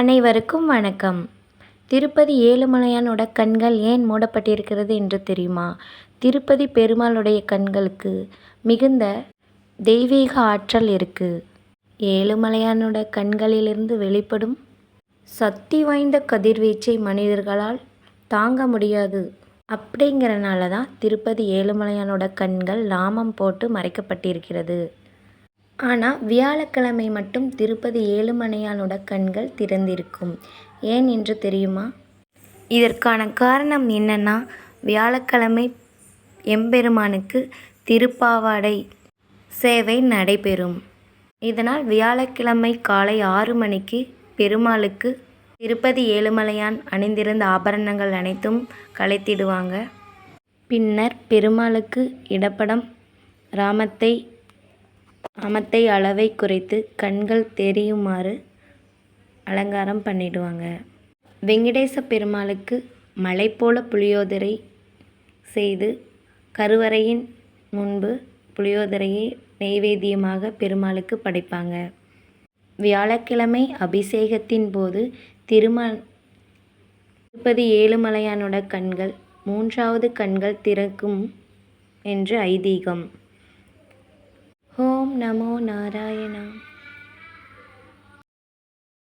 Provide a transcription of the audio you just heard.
அனைவருக்கும் வணக்கம். திருப்பதி ஏழுமலையானோட கண்கள் ஏன் மூடப்பட்டிருக்கிறது என்று தெரியுமா? திருப்பதி பெருமாளுடைய கண்களுக்கு மிகுந்த தெய்வீக ஆற்றல் இருக்குது ஏழுமலையானோட கண்களிலிருந்து வெளிப்படும் சக்தி வாய்ந்த கதிர்வீச்சை மனிதர்களால் தாங்க முடியாது. அப்படிங்கிறனால தான் திருப்பதி ஏழுமலையானோட கண்கள் நாமம் போட்டு மறைக்கப்பட்டிருக்கிறது. ஆனால் வியாழக்கிழமை மட்டும் திருப்பதி ஏழுமலையானோட கண்கள் திறந்திருக்கும். ஏன் என்று தெரியுமா? இதற்கான காரணம் என்னன்னா வியாழக்கிழமை எம்பெருமானுக்கு திருப்பாவாடை சேவை நடைபெறும். இதனால் வியாழக்கிழமை காலை ஆறு மணிக்கு பெருமாளுக்கு திருப்பதி ஏழுமலையான் அணிந்திருந்த ஆபரணங்கள் அனைத்தும் கலைத்திடுவாங்க. பின்னர் பெருமாளுக்கு இடப்படம் ராமத்தை காமத்தை அளவை குறைத்து கண்கள் தெரியுமாறு அலங்காரம் பண்ணிடுவாங்க. வெங்கடேச பெருமாளுக்கு மலை போல புளியோதரை செய்து கருவறையின் முன்பு புளியோதரையை நெய்வேத்தியமாக பெருமாளுக்கு படைப்பாங்க. வியாழக்கிழமை அபிஷேகத்தின் போது திரும திருப்பதி ஏழுமலையானோட கண்கள் மூன்றாவது கண்கள் திறக்கும் என்று ஐதீகம். నమో నారాయణ.